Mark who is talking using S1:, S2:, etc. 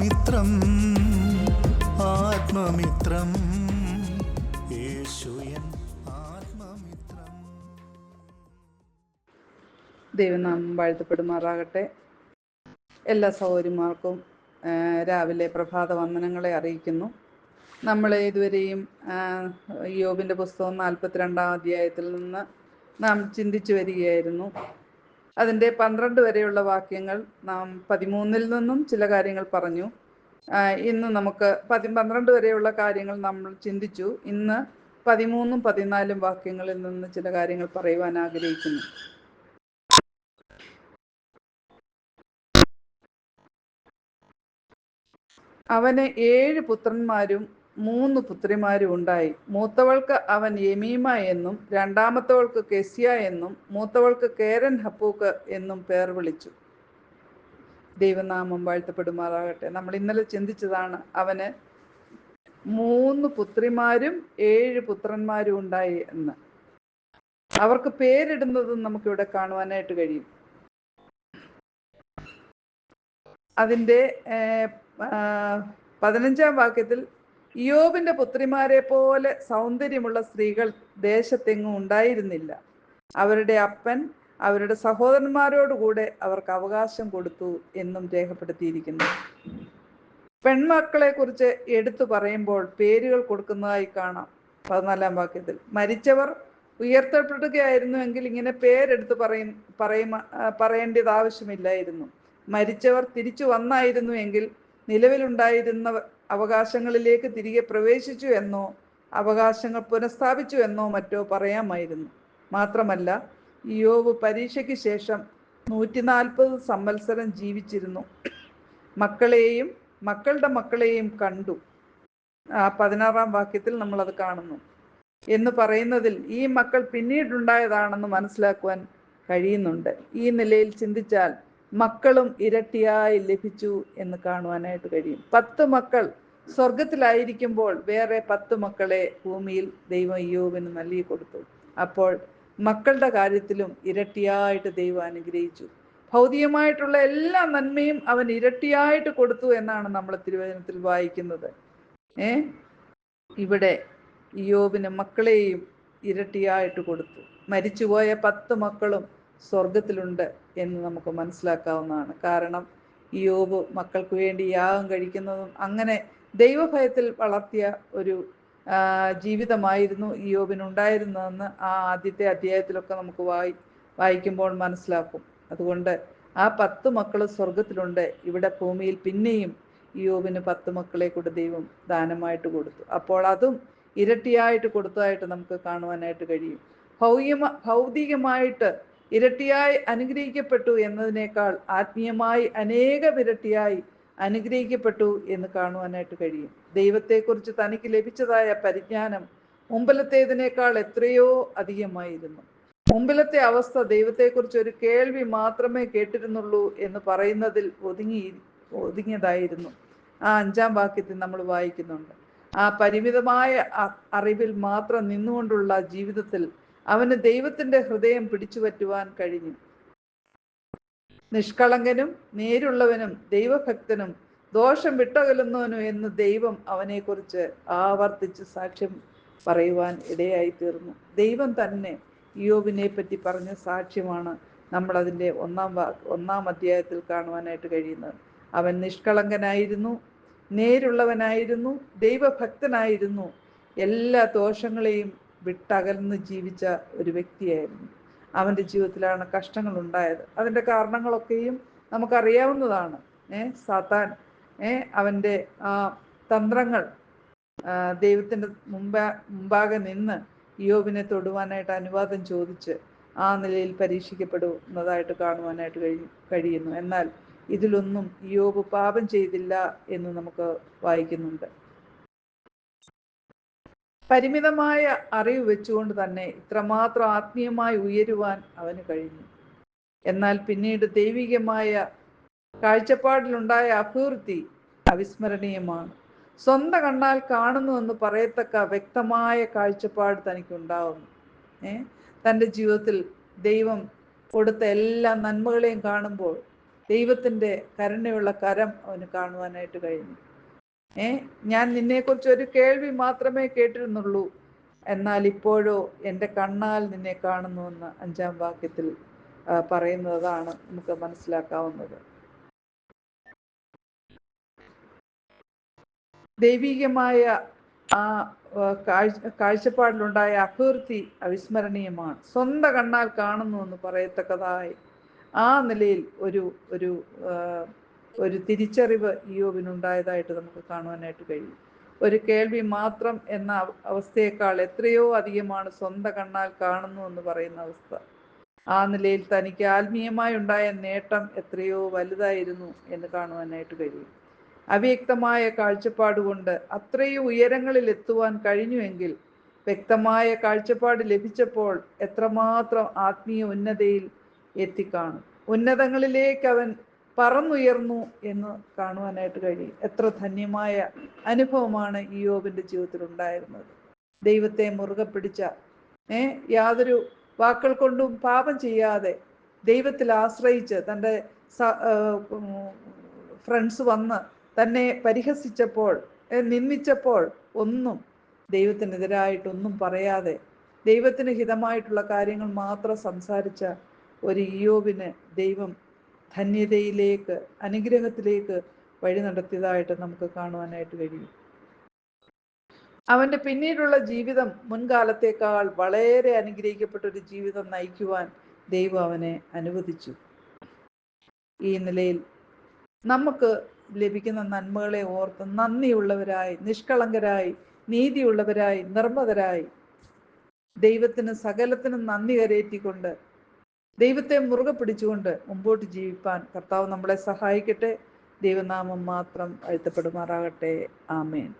S1: ആത്മമിത്രം ആത്മമിത്രം. യേശുയൻ ആത്മമിത്രം.
S2: ദൈവനാമം വാഴ്ത്തപ്പെടുമാറാകട്ടെ. എല്ലാ സഹോദരിമാർക്കും രാവിലെ പ്രഭാത വന്ദനങ്ങളെ അറിയിക്കുന്നു. നമ്മൾ ഇതുവരെയും യോബിന്റെ പുസ്തകം നാൽപ്പത്തിരണ്ടാം അധ്യായത്തിൽ നിന്ന് നാം ചിന്തിച്ചു വരികയായിരുന്നു. അതിന്റെ പന്ത്രണ്ട് വരെയുള്ള വാക്യങ്ങൾ നാം പതിമൂന്നിൽ നിന്നും ചില കാര്യങ്ങൾ പറഞ്ഞു. ഇന്ന് നമുക്ക് പതി പന്ത്രണ്ട് വരെയുള്ള കാര്യങ്ങൾ നമ്മൾ ചിന്തിച്ചു. ഇന്ന് പതിമൂന്നും പതിനാലും വാക്യങ്ങളിൽ നിന്ന് ചില കാര്യങ്ങൾ പറയുവാൻ ആഗ്രഹിക്കുന്നു. അവന് ഏഴ് പുത്രന്മാരും മൂന്ന് പുത്രിമാരും ഉണ്ടായി. മൂത്തവൾക്ക് അവൻ യമീമ എന്നും രണ്ടാമത്തവൾക്ക് കെസ്യ എന്നും മൂത്തവൾക്ക് കേരൻ ഹപ്പൂക്ക് എന്നും പേർ വിളിച്ചു. ദൈവനാമം വാഴ്ത്തപ്പെടുമാറാകട്ടെ. നമ്മൾ ഇന്നലെ ചിന്തിച്ചതാണ് അവന് മൂന്ന് പുത്രിമാരും ഏഴ് പുത്രന്മാരും ഉണ്ടായി എന്ന്. അവർക്ക് പേരിടുന്നതും നമുക്കിവിടെ കാണുവാനായിട്ട് കഴിയും. അതിന്റെ പതിനഞ്ചാം വാക്യത്തിൽ ഇയോബിന്റെ പുത്രിമാരെ പോലെ സൗന്ദര്യമുള്ള സ്ത്രീകൾ ദേശത്തെങ്ങും ഉണ്ടായിരുന്നില്ല. അവരുടെ അപ്പൻ അവരുടെ സഹോദരന്മാരോടുകൂടെ അവർക്ക് അവകാശം കൊടുത്തു എന്നും രേഖപ്പെടുത്തിയിരിക്കുന്നു. പെൺമക്കളെ കുറിച്ച് എടുത്തു പറയുമ്പോൾ പേരുകൾ കൊടുക്കുന്നതായി കാണാം. പതിനാലാം വാക്യത്തിൽ മരിച്ചവർ ഉയർത്തപ്പെടുകയായിരുന്നുവെങ്കിൽ ഇങ്ങനെ പേരെടുത്ത് പറയും പറയുമ പറയേണ്ടത് ആവശ്യമില്ലായിരുന്നു മരിച്ചവർ തിരിച്ചു വന്നായിരുന്നു എങ്കിൽ നിലവിലുണ്ടായിരുന്ന അവകാശങ്ങളിലേക്ക് തിരികെ പ്രവേശിച്ചു എന്നോ അവകാശങ്ങൾ പുനഃസ്ഥാപിച്ചു എന്നോ മറ്റോ പറയാമായിരുന്നു. മാത്രമല്ല യോവ് പരീക്ഷയ്ക്ക് ശേഷം നൂറ്റി നാൽപ്പത് സംവത്സരം ജീവിച്ചിരുന്നു. മക്കളെയും മക്കളുടെ മക്കളെയും കണ്ടു. ആ പതിനാറാം വാക്യത്തിൽ നമ്മളത് കാണുന്നു. എന്ന് പറയുന്നതിൽ ഈ മക്കൾ പിന്നീടുണ്ടായതാണെന്ന് മനസ്സിലാക്കുവാൻ കഴിയുന്നുണ്ട്. ഈ നിലയിൽ ചിന്തിച്ചാൽ മക്കളും ഇരട്ടിയായി ലഭിച്ചു എന്ന് കാണുവാനായിട്ട് കഴിയും. പത്ത് മക്കൾ സ്വർഗത്തിലായിരിക്കുമ്പോൾ വേറെ പത്ത് മക്കളെ ഭൂമിയിൽ ദൈവം അയ്യോവിന് നൽകി കൊടുത്തു. അപ്പോൾ മക്കളുടെ കാര്യത്തിലും ഇരട്ടിയായിട്ട് ദൈവം അനുഗ്രഹിച്ചു. ഭൗതികമായിട്ടുള്ള എല്ലാ നന്മയും അവൻ ഇരട്ടിയായിട്ട് കൊടുത്തു എന്നാണ് നമ്മൾ തിരുവചനത്തിൽ വായിക്കുന്നത്. ഏ? ഇവിടെ യോബിന് മക്കളെയും ഇരട്ടിയായിട്ട് കൊടുത്തു. മരിച്ചുപോയ പത്ത് മക്കളും സ്വർഗത്തിലുണ്ട് എന്ന് നമുക്ക് മനസ്സിലാക്കാവുന്നതാണ്. കാരണം യോബ് മക്കൾക്ക് വേണ്ടി യാഗം കഴിക്കുന്നതും അങ്ങനെ ദൈവഭയത്തിൽ വളർത്തിയ ഒരു ജീവിതമായിരുന്നു യോബിനുണ്ടായിരുന്നതെന്ന് ആ ആദ്യത്തെ അധ്യായത്തിലൊക്കെ നമുക്ക് വായി വായിക്കുമ്പോൾ മനസ്സിലാക്കും. അതുകൊണ്ട് ആ പത്ത് മക്കൾ സ്വർഗത്തിലുണ്ട് ഇവിടെ ഭൂമിയിൽ പിന്നെയും യോബിന് പത്ത് മക്കളെ കൂടെ ദൈവം ദാനമായിട്ട് കൊടുത്തു. അപ്പോൾ അതും ഇരട്ടിയായിട്ട് കൊടുത്തതായിട്ട് നമുക്ക് കാണുവാനായിട്ട് കഴിയും. ഭൗതികമ ഭൗതികമായിട്ട് ഇരട്ടിയായി അനുഗ്രഹിക്കപ്പെട്ടു എന്നതിനേക്കാൾ ആത്മീയമായി അനേക ഇരട്ടിയായി അനുഗ്രഹിക്കപ്പെട്ടു എന്ന് കാണുവാനായിട്ട് കഴിയും. ദൈവത്തെക്കുറിച്ച് തനിക്ക് ലഭിച്ചതായ പരിജ്ഞാനം മുമ്പിലത്തേതിനേക്കാൾ എത്രയോ അധികമായിരുന്നു. മുമ്പിലത്തെ അവസ്ഥ ദൈവത്തെക്കുറിച്ച് ഒരു കേൾവി മാത്രമേ കേട്ടിരുന്നുള്ളൂ എന്ന് പറയുന്നതിൽ ഒതുങ്ങി ഒതുങ്ങിയതായിരുന്നു. ആ അഞ്ചാം വാക്യത്തിൽ നമ്മൾ വായിക്കുന്നുണ്ട്. ആ പരിമിതമായ അറിവിൽ മാത്രം നിന്നുകൊണ്ടുള്ള ജീവിതത്തിൽ അവന് ദൈവത്തിന്റെ ഹൃദയം പിടിച്ചു പറ്റുവാൻ കഴിഞ്ഞു. നിഷ്കളങ്കനും നേരുള്ളവനും ദൈവഭക്തനും ദോഷം വിട്ടകലുന്നവനും എന്ന് ദൈവം അവനെക്കുറിച്ച് ആവർത്തിച്ച് സാക്ഷ്യം പറയുവാൻ ഇടയായി തീർന്നു ദൈവം തന്നെ യോബിനെ പറ്റി പറഞ്ഞ സാക്ഷ്യമാണ് നമ്മൾ അതിന്റെ ഒന്നാം ഒന്നാം അധ്യായത്തിൽ കാണുവാനായിട്ട് കഴിയുന്നത്. അവൻ നിഷ്കളങ്കനായിരുന്നു നേരുള്ളവനായിരുന്നു ദൈവഭക്തനായിരുന്നു. എല്ലാ ദോഷങ്ങളെയും വിട്ടകൽന്ന് ജീവിച്ച ഒരു വ്യക്തിയായിരുന്നു. അവന്റെ ജീവിതത്തിലാണ് കഷ്ടങ്ങൾ ഉണ്ടായത്. അതിന്റെ കാരണങ്ങളൊക്കെയും നമുക്കറിയാവുന്നതാണ്. ഏ സാത്താൻ ഏ അവന്റെ ആ തന്ത്രങ്ങൾ ദൈവത്തിന്റെ മുമ്പാ മുമ്പാകെ നിന്ന് യോബിനെ തൊടുവാനായിട്ട് അനുവാദം ചോദിച്ച് ആ നിലയിൽ പരീക്ഷിക്കപ്പെടുന്നതായിട്ട് കാണുവാനായിട്ട് കഴി കഴിയുന്നു. എന്നാൽ ഇതിലൊന്നും യോബ് പാപം ചെയ്തില്ല എന്ന് നമുക്ക് വായിക്കുന്നുണ്ട്. പരിമിതമായ അറിവ് വെച്ചുകൊണ്ട് തന്നെ ഇത്രമാത്രം ആത്മീയമായി ഉയരുവാൻ അവന് കഴിഞ്ഞു. എന്നാൽ പിന്നീട് ദൈവികമായ കാഴ്ചപ്പാടിലുണ്ടായ അഭിവൃദ്ധി അവിസ്മരണീയമാണ്. സ്വന്തം കണ്ണാൽ കാണുന്നു എന്ന് പറയത്തക്ക വ്യക്തമായ കാഴ്ചപ്പാട് തനിക്കുണ്ടാവുന്നു. ഏ? തന്റെ ജീവിതത്തിൽ ദൈവം കൊടുത്ത എല്ലാ നന്മകളെയും കാണുമ്പോൾ ദൈവത്തിന്റെ കരുണയുള്ള കരം അവന് കാണുവാനായിട്ട് കഴിഞ്ഞു. ഏ? ഞാൻ നിന്നെക്കുറിച്ച് ഒരു കേൾവി മാത്രമേ കേട്ടിരുന്നുള്ളൂ. എന്നാൽ ഇപ്പോഴോ എന്റെ കണ്ണാൽ നിന്നെ കാണുന്നു എന്ന് അഞ്ചാം വാക്യത്തിൽ പറയുന്നതാണ് നമുക്ക് മനസ്സിലാക്കാവുന്നത്. ദൈവികമായ ആ കാഴ്ച കാഴ്ചപ്പാടിലുണ്ടായ അഭിവൃദ്ധി അവിസ്മരണീയമാണ്. സ്വന്തം കണ്ണാൽ കാണുന്നു എന്ന് പറയത്തക്കതായി ആ നിലയിൽ ഒരു ഒരു ഒരു തിരിച്ചറിവ് ഇയോബിനുണ്ടായതായിട്ട് നമുക്ക് കാണുവാനായിട്ട് കഴിയും. ഒരു കേൾവി മാത്രം എന്ന അവസ്ഥയേക്കാൾ എത്രയോ അധികമാണ് സ്വന്തം കണ്ണാൽ കാണുന്നു എന്ന് പറയുന്ന അവസ്ഥ. ആ നിലയിൽ തനിക്ക് ആത്മീയമായി ഉണ്ടായ നേട്ടം എത്രയോ വലുതായിരുന്നു എന്ന് കാണുവാനായിട്ട് കഴിയും. അവ്യക്തമായ കാഴ്ചപ്പാട് കൊണ്ട് അത്രയും ഉയരങ്ങളിൽ എത്തുവാൻ കഴിഞ്ഞുവെങ്കിൽ വ്യക്തമായ കാഴ്ചപ്പാട് ലഭിച്ചപ്പോൾ എത്രമാത്രം ആത്മീയ ഉന്നതയിൽ എത്തിക്കാണും. ഉന്നതങ്ങളിലേക്ക് അവൻ പറന്നുയർന്നു എന്ന് കാണുവാനായിട്ട് കഴിയും. എത്ര ധന്യമായ അനുഭവമാണ് ഈ ജീവിതത്തിൽ ഉണ്ടായിരുന്നത് ദൈവത്തെ മുറുകെ പിടിച്ച ഏ യാതൊരു വാക്കുകൾ കൊണ്ടും പാപം ചെയ്യാതെ ദൈവത്തിൽ ആശ്രയിച്ച് തന്റെ ഫ്രണ്ട്സ് വന്ന് തന്നെ പരിഹസിച്ചപ്പോൾ നിന്ദിച്ചപ്പോൾ ഒന്നും ദൈവത്തിനെതിരായിട്ടൊന്നും പറയാതെ ദൈവത്തിന് ഹിതമായിട്ടുള്ള കാര്യങ്ങൾ മാത്രം സംസാരിച്ച ഒരു ഇയോബിന് ദൈവം ധന്യതയിലേക്ക് അനുഗ്രഹത്തിലേക്ക് വഴി നടത്തിയതായിട്ട് നമുക്ക് കാണുവാനായിട്ട് കഴിയും. അവന്റെ പിന്നീടുള്ള ജീവിതം മുൻകാലത്തേക്കാൾ വളരെ അനുഗ്രഹിക്കപ്പെട്ട ഒരു ജീവിതം നയിക്കുവാൻ ദൈവം അവനെ അനുവദിച്ചു. ഈ നിലയിൽ നമുക്ക് ലഭിക്കുന്ന നന്മകളെ ഓർത്ത് നന്ദിയുള്ളവരായി നിഷ്കളങ്കരായി നീതിയുള്ളവരായി നിർമ്മതരായി ദൈവത്തിന് സകലത്തിനും നന്ദി കരയേറ്റിക്കൊണ്ട് ദൈവത്തെ മുറുകെ പിടിച്ചുകൊണ്ട് മുമ്പോട്ട് ജീവിപ്പാൻ കർത്താവ് നമ്മളെ സഹായിക്കട്ടെ. ദൈവനാമം മാത്രം അഴുത്തപ്പെടുമാറാകട്ടെ. ആമേൻ.